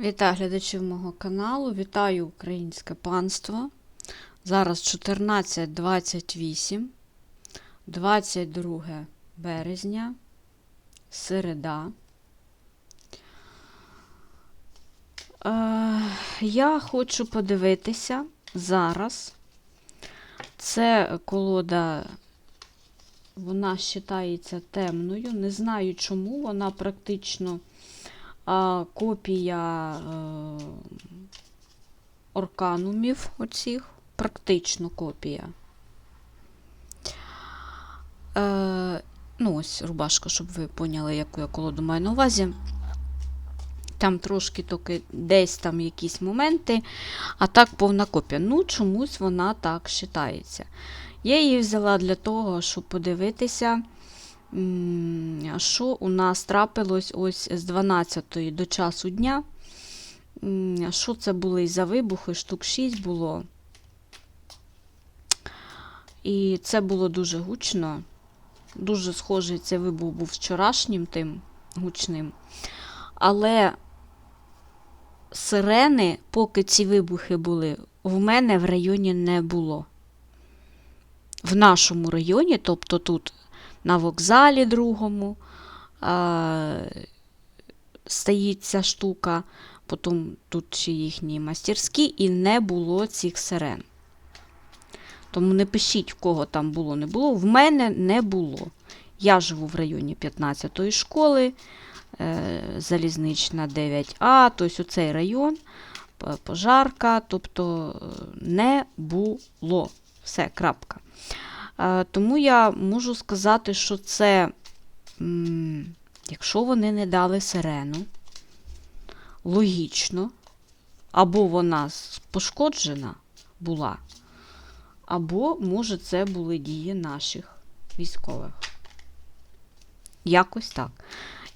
Вітаю глядачів мого каналу, вітаю українське панство. Зараз 14.28, 22 березня, середа. Е, я хочу подивитися зараз. Це колода, вона вважається темною. Не знаю чому, вона практично копія е, орканумів оцих, практично копія. Е, ну, ось рубашка, щоб ви поняли, яку я колоду маю на увазі. Там трошки тільки десь там якісь моменти, а так повна копія. Ну, чомусь вона так вважається. Я її взяла для того, щоб подивитися, що у нас трапилось ось з 12 до часу дня. Що це були за вибухи? Штук 6 було. І це було дуже гучно. Дуже схожий цей вибух був вчорашнім тим гучним. Але сирени, поки ці вибухи були, в мене в районі не було. В нашому районі, тобто тут на вокзалі другому а, стоїть ця штука, потім тут ще їхні мастерські, і не було цих сирен. Тому не пишіть, в кого там було, не було. В мене не було. Я живу в районі 15-ї школи, е, залізнична 9А, тобто оцей район, пожарка, тобто е, не було. Все, крапка. Е, Тому я можу сказати, що це, якщо вони не дали сирену, логічно, або вона пошкоджена була, або, може, це були дії наших військових. Якось так.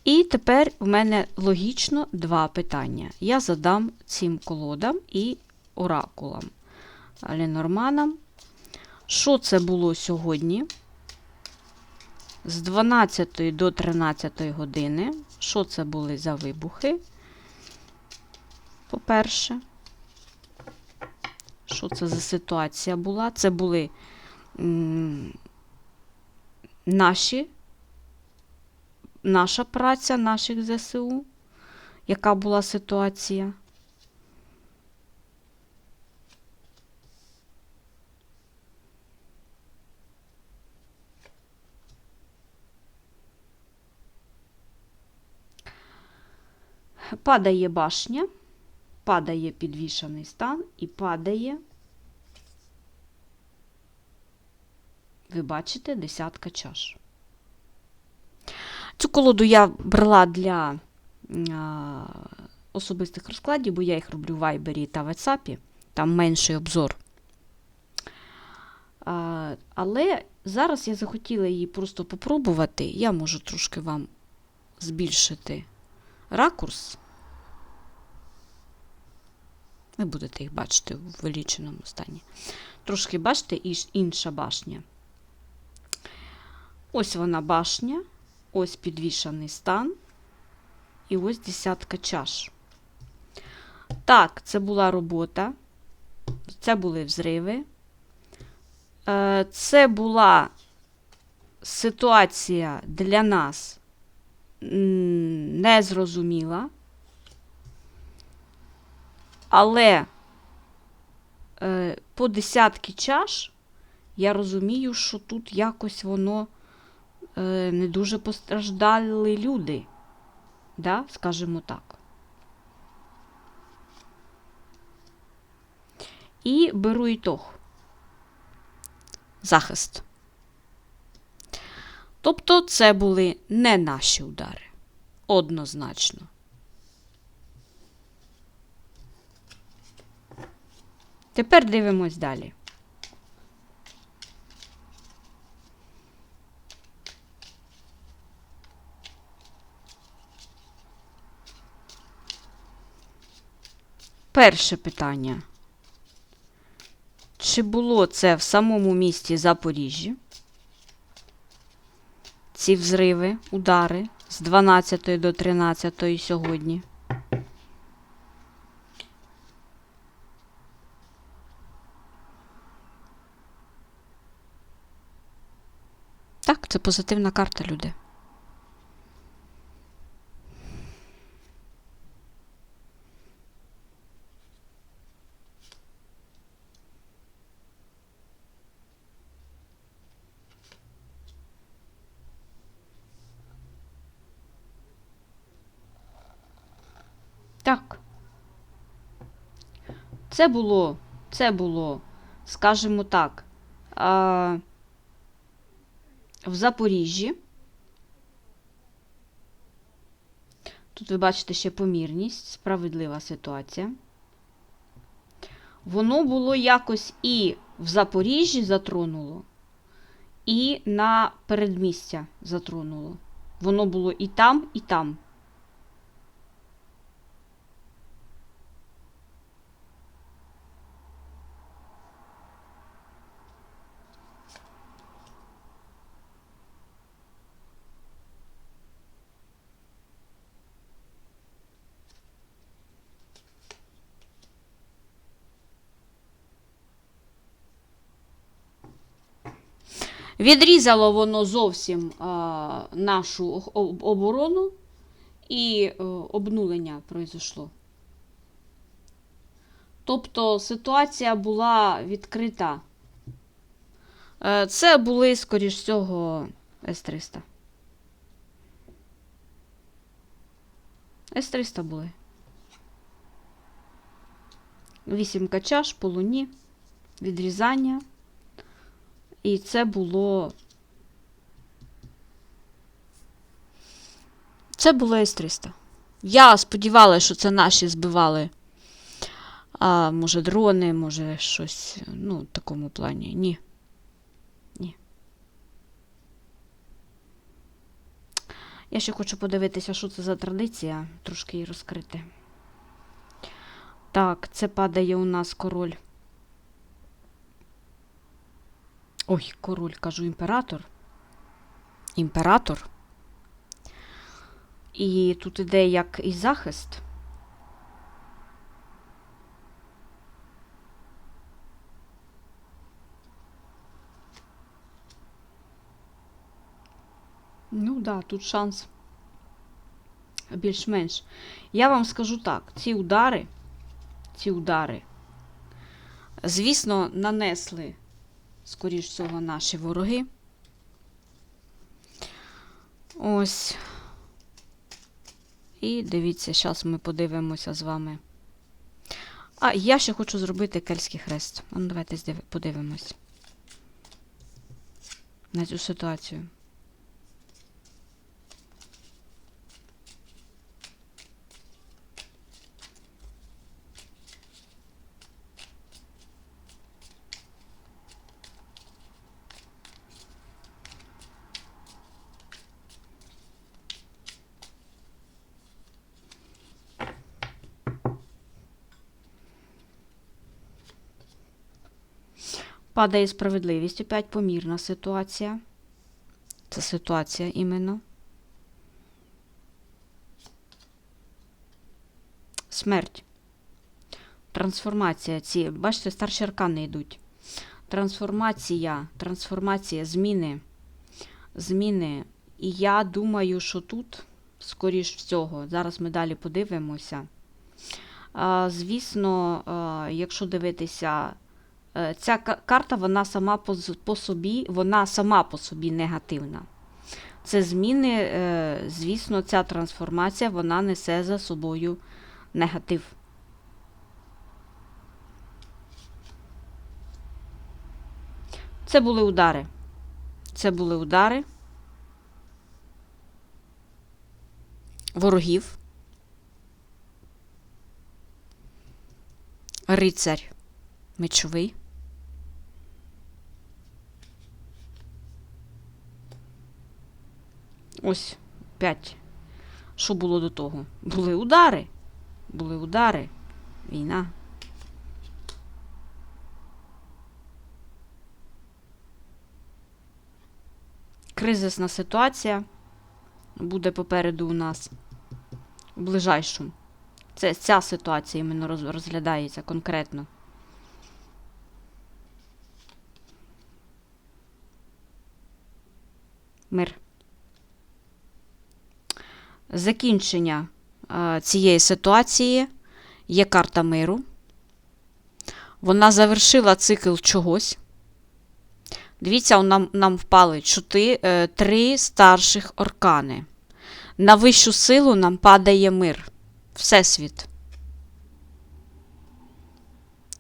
І тепер в мене логічно два питання. Я задам цим колодам і оракулам Ленорманам. Що це було сьогодні? З 12 до 13 години. Що це були за вибухи? По-перше, що це за ситуація була? Це були м, наші, наша праця наших ЗСУ. Яка була ситуація? Падає башня, падає підвішаний стан і падає, ви бачите, десятка чаш. Цю колоду я брала для а, особистих розкладів, бо я їх роблю в Вайбері та WhatsApp, там менший обзор. А, але зараз я захотіла її просто попробувати. Я можу трошки вам збільшити ракурс. Ви будете їх бачити в величеному стані. Трошки бачите, інша башня. Ось вона башня, ось підвішаний стан, і ось десятка чаш. Так, це була робота, це були взриви. Е, Це була ситуація для нас незрозуміла. Але е, по десятки чаш я розумію, що тут якось воно е, не дуже постраждали люди. Да? Скажімо так. І беру ітог. Захист. Тобто це були не наші удари. Однозначно. Тепер дивимось далі. Перше питання. Чи було це в самому місті Запоріжжі? Ці взриви, удари з 12 до 13 сьогодні? Так, це позитивна карта, люди. Так. Це було, це було, скажімо так, а, в Запоріжжі. Тут ви бачите ще помірність, справедлива ситуація. Воно було якось і в Запоріжжі затронуло, і на передмістя затронуло. Воно було і там, і там. Відрізало воно зовсім а, нашу оборону і е, обнулення произошло. Тобто ситуація була відкрита. Е, Це були, скоріш всього, С-300. С-300 були. Вісімка чаш по луні, відрізання. І це було. Це було С-300. Я сподівалася, що це наші збивали. А, може, дрони, може, щось, ну, в такому плані. Ні. Ні. Я ще хочу подивитися, що це за традиція, трошки її розкрити. Так, це падає у нас король. Ой, король, кажу, імператор. Імператор. І тут іде як і захист. Ну да, тут шанс більш-менш. Я вам скажу так: ці удари, ці удари, звісно, нанесли скоріш всього, наші вороги. Ось. І дивіться, зараз ми подивимося з вами. А, я ще хочу зробити кельський хрест. Ну, давайте подивимось на цю ситуацію. Падає справедливість, опять помірна ситуація. Це ситуація іменно. Смерть. Трансформація. Ці, бачите, старші аркани йдуть. Трансформація, трансформація, зміни. Зміни. І я думаю, що тут, скоріш всього, зараз ми далі подивимося. Звісно, якщо дивитися Ця карта, вона сама по собі, вона сама по собі негативна. Це зміни, е, звісно, ця трансформація, вона несе за собою негатив. Це були удари. Це були удари ворогів. Рицарь мечовий. Ось 5. Що було до того? Були удари. Були удари. Війна. Кризисна ситуація буде попереду у нас в ближайшому. Це ця ситуація іменно роз- розглядається конкретно. Мир. Закінчення е, цієї ситуації є карта миру. Вона завершила цикл чогось. Дивіться, нам, нам впали чотири, е, три старших оркани. На вищу силу нам падає мир. Всесвіт.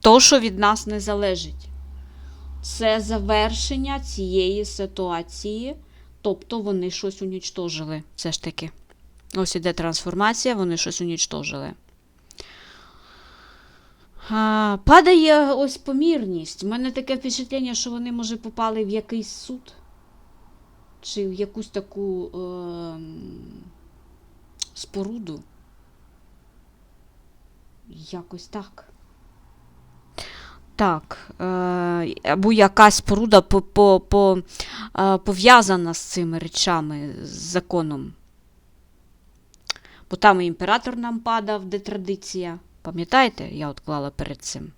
То, що від нас не залежить. Це завершення цієї ситуації. Тобто вони щось унічтожили. Все ж таки. Ось іде трансформація, вони щось унічтожили. А, падає ось помірність. У мене таке впечатлення, що вони, може, попали в якийсь суд. Чи в якусь таку е, споруду. Якось так. Так. Е, або якась споруда по, по, по, е, пов'язана з цими речами, з законом. Бо там і імператор нам падав, де традиція. Пам'ятаєте, я от клала перед цим.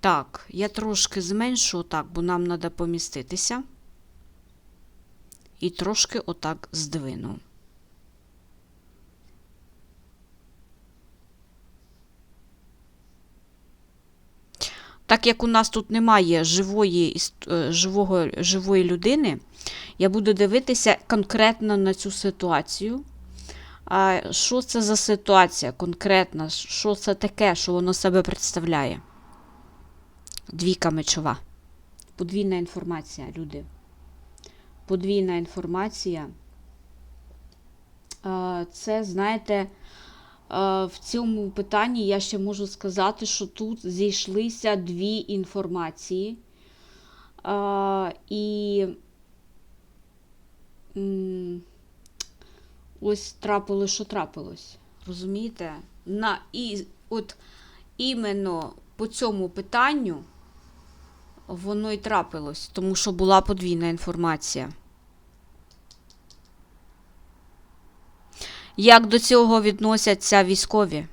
Так, я трошки зменшу отак, бо нам треба поміститися. І трошки отак здвину. Так як у нас тут немає живої, е, живого, живої людини, я буду дивитися конкретно на цю ситуацію. А що це за ситуація конкретна? Що це таке, що воно себе представляє? Двійка мечова. Подвійна інформація, люди. Подвійна інформація. Це, знаєте, в цьому питанні я ще можу сказати, що тут зійшлися дві інформації. І ось трапилось, що трапилось. Розумієте? На, і, от іменно по цьому питанню воно і трапилось, тому що була подвійна інформація. Як до цього відносяться військові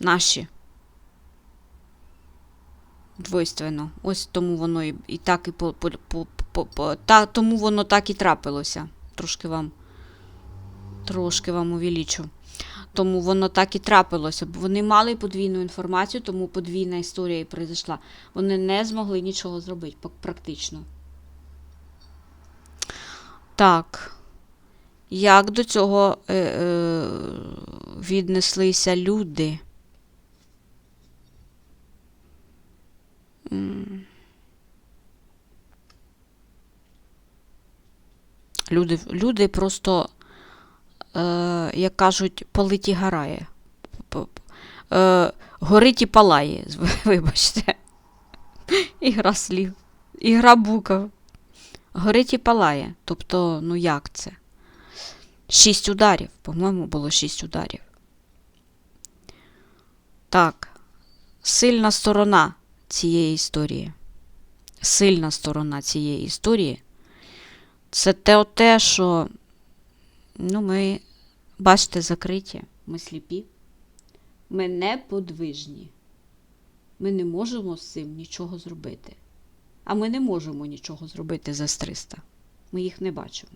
наші? Двойственно. Ось тому воно і, і так і по, по, по, по, по та, тому воно так і трапилося. Трошки вам трошки вам увеличу. Тому воно так і трапилося. Бо вони мали подвійну інформацію, тому подвійна історія і пройшла. Вони не змогли нічого зробити практично. Так. Як до цього е, е, віднеслися люди? Люди, люди просто, як кажуть, политі гарає. Е, горить і палає, вибачте. Ігра слів. Ігра букв. Горить і палає. Тобто, ну як це? Шість ударів. По-моєму, було шість ударів. Так. Сильна сторона цієї історії. Сильна сторона цієї історії. Це те, що ну, ми, бачите, закриті, ми сліпі. Ми неподвижні. Ми не можемо з цим нічого зробити. А ми не можемо нічого зробити за 300. Ми їх не бачимо.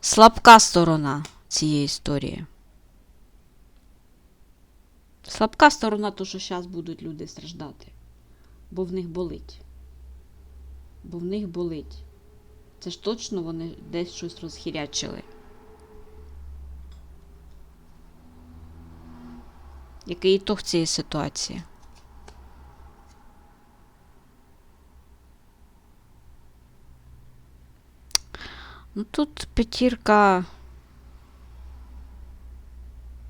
Слабка сторона цієї історії. Слабка сторона, то, що зараз будуть люди страждати. Бо в них болить. Бо в них болить. Це ж точно вони десь щось розхірячили. Який ітог цієї ситуації? Ну тут п'ятірка.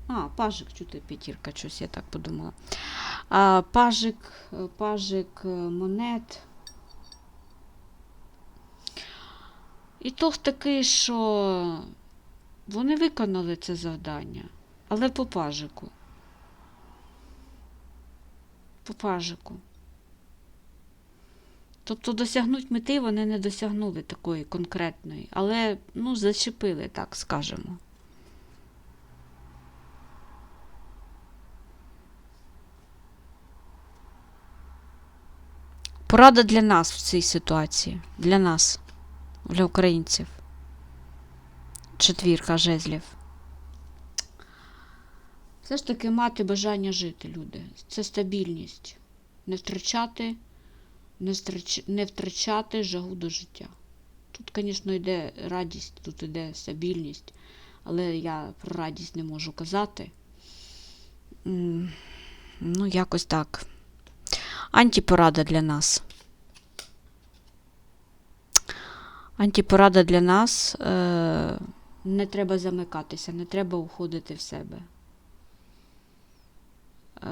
А, пажик, чути п'ятірка, щось я так подумала. А, пажик, пажик е, монет. Ітог такий, що вони виконали це завдання, але по пажику. По пажику. Тобто досягнуть мети вони не досягнули такої конкретної, але ну, зачепили, так скажемо. Порада для нас в цій ситуації. Для нас, для українців. Четвірка жезлів. Все ж таки мати бажання жити, люди. Це стабільність. Не втрачати, не, втрач... не втрачати жагу до життя. Тут, звісно, йде радість, тут йде стабільність, але я про радість не можу казати. Ну, якось так. Антипорада для нас. Антипорада для нас. Е, не треба замикатися, не треба уходити в себе. Е,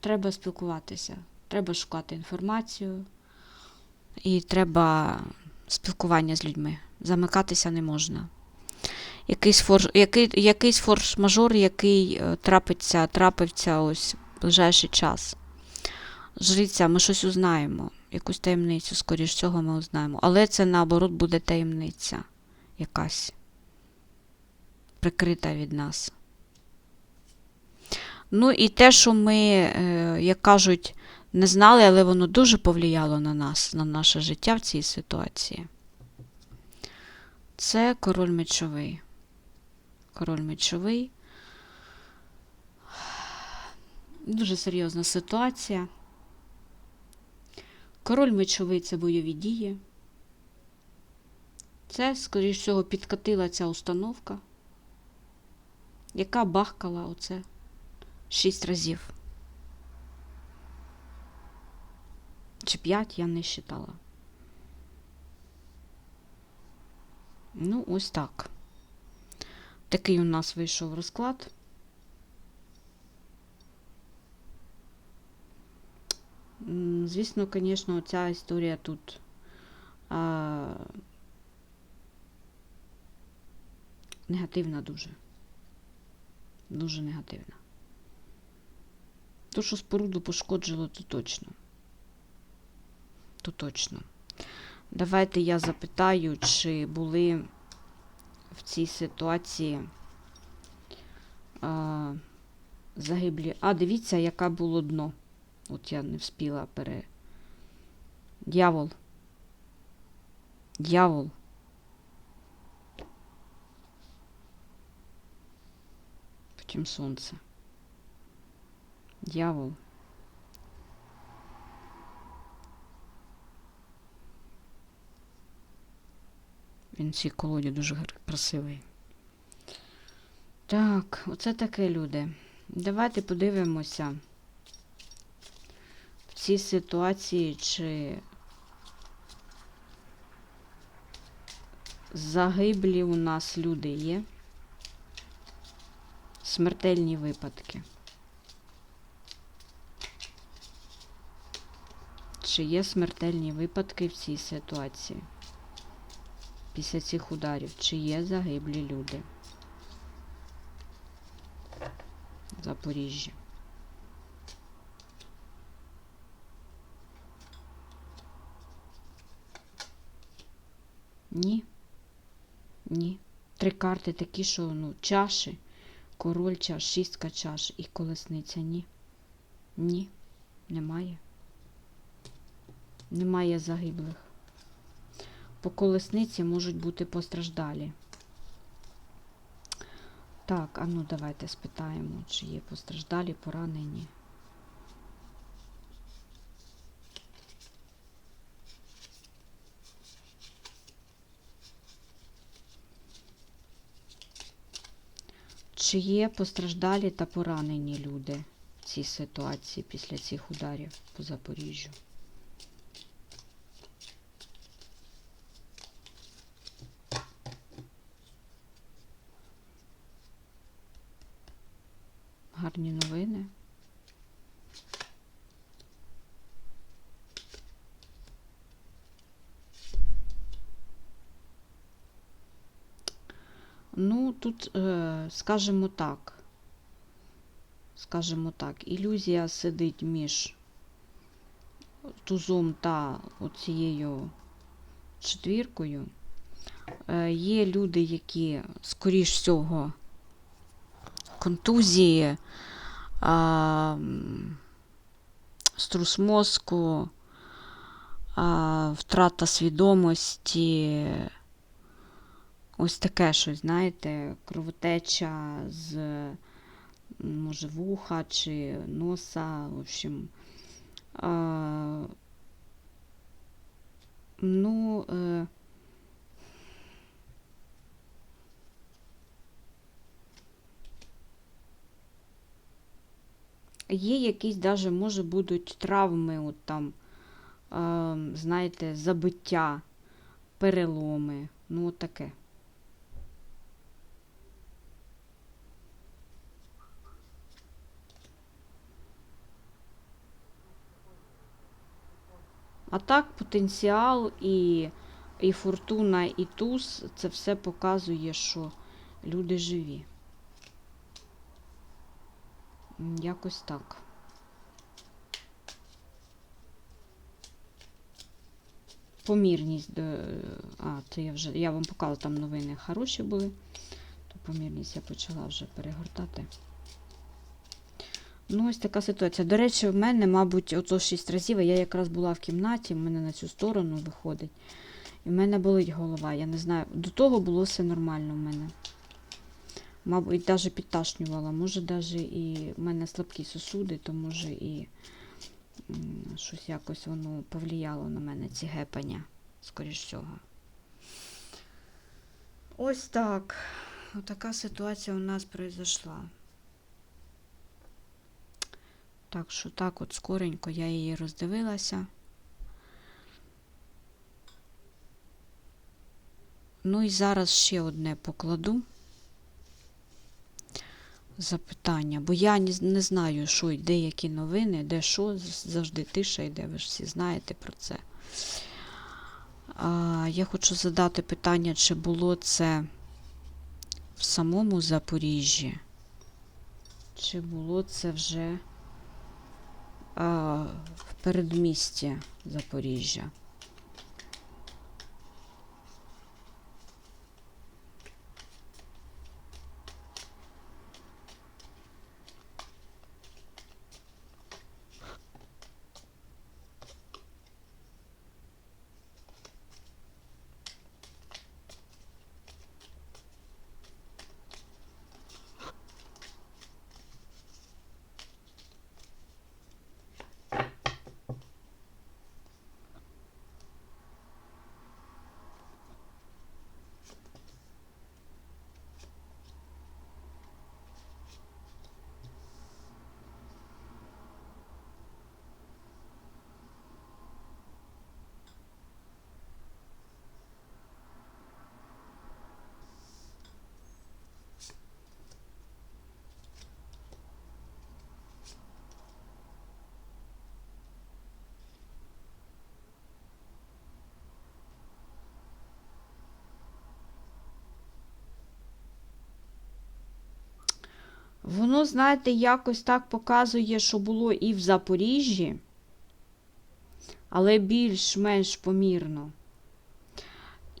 треба спілкуватися, треба шукати інформацію і треба спілкування з людьми. Замикатися не можна. Якийсь, фор, який, якийсь форс-мажор, який е, трапиться, трапиться ось в ближайший час. Жриця, ми щось узнаємо. Якусь таємницю, скоріш всього, ми узнаємо. Але це наоборот буде таємниця якась прикрита від нас. Ну і те, що ми, е, як кажуть, не знали, але воно дуже повлияло на нас, на наше життя в цій ситуації. Це король мечовий. Король мечовий. Дуже серйозна ситуація. Король мечовий це бойові дії. Це, скоріш всього, підкатила ця установка, яка бахкала оце шість разів. Чи п'ять я не считала. Ну, ось так. Такий у нас вийшов розклад. М, Звісно, звісно, ця історія тут а, негативна дуже. Дуже негативна. То, що споруду пошкоджило, то точно. То точно. Давайте я запитаю, чи були в цій ситуації а, загиблі. А, дивіться, яке було дно. От я не вспіла пере. Дьявол. Дьявол. Потім сонце. Дьявол. Він в цій колоді дуже красивий. Так, оце таке люди. Давайте подивимося цій ситуації, чи загиблі у нас люди є. Смертельні випадки. Чи є смертельні випадки в цій ситуації? Після цих ударів, чи є загиблі люди? В Запоріжжі. Ні. Ні. Три карти такі, що ну, чаші, король чаш, шістка чаш і колесниця. Ні. Ні. Немає. Немає загиблих. По колесниці можуть бути постраждалі. Так, а ну давайте спитаємо, чи є постраждалі, поранені. Чи є постраждалі та поранені люди в цій ситуації після цих ударів по Запоріжжю? Гарні новини. Ну, тут, е, скажімо так, скажімо так, ілюзія сидить між тузом та оцією четвіркою. Е, Є люди, які, скоріш всього, контузії, а, струс мозку, а, втрата свідомості. Ось таке щось, знаєте, кровотеча з може вуха чи носа, в общем. А, ну, е, є якісь даже, може, будуть травми, от там, е, знаєте, забиття, переломи, ну, от таке. А так, потенціал і, і фортуна, і туз це все показує, що люди живі. Якось так. Помірність до. А, це я вже. Я вам показала, там новини хороші були. То помірність я почала вже перегортати. Ну, ось така ситуація. До речі, в мене, мабуть, ото 6 разів, я якраз була в кімнаті, в мене на цю сторону виходить. І в мене болить голова. Я не знаю. До того було все нормально в мене. Мабуть, навіть підташнювала. Може, навіть і в мене слабкі сосуди, то може і щось якось воно повлияло на мене, ці гепання, скоріш всього. Ось так. Отака ситуація у нас произошла. Так що так от скоренько я її роздивилася. Ну і зараз ще одне покладу запитання, бо я не, знаю, що йде, які новини, де що, завжди тиша йде, ви ж всі знаєте про це. А, я хочу задати питання, чи було це в самому Запоріжжі, чи було це вже в передмісті Запоріжжя. Воно, знаєте, якось так показує, що було і в Запоріжжі, але більш-менш помірно.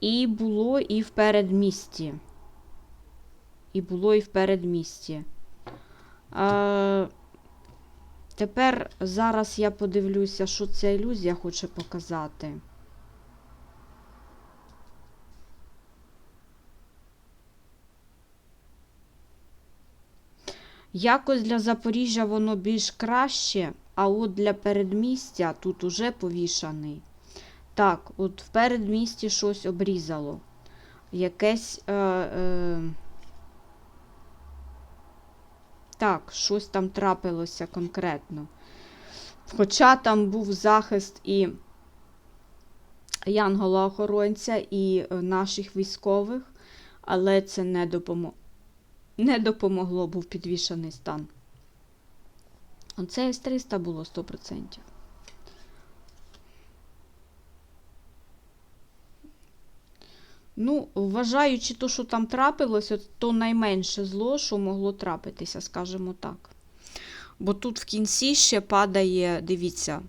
І було і в передмісті. І було і в передмісті. Е, тепер зараз я подивлюся, що ця ілюзія хоче показати. Якось для Запоріжжя воно більш краще, а от для передмістя тут уже повішаний. Так, от в передмісті щось обрізало. Якесь. Е, е, так, щось там трапилося конкретно. Хоча там був захист і Янгола-охоронця, і е, наших військових, але це не допомогло. Не допомогло, був підвішаний стан. Оце С-300 було 100%. Ну, вважаючи то, що там трапилося, то найменше зло, що могло трапитися, скажімо так. Бо тут в кінці ще падає, дивіться.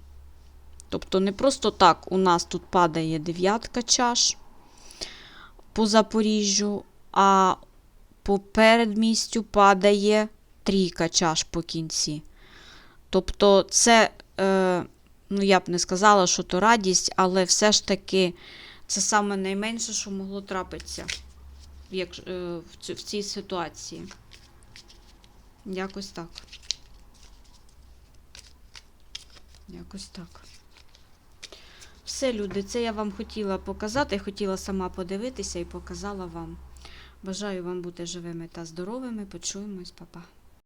Тобто, не просто так у нас тут падає дев'ятка чаш по Запоріжжю, а по передмістю падає трійка чаш по кінці. Тобто, це е, ну я б не сказала, що то радість, але все ж таки це саме найменше, що могло трапитися як, е, в, цій ситуації. Якось так. Якось так. Все, люди, це я вам хотіла показати, хотіла сама подивитися і показала вам. Бажаю вам бути живими та здоровими. Почуємось, па-па.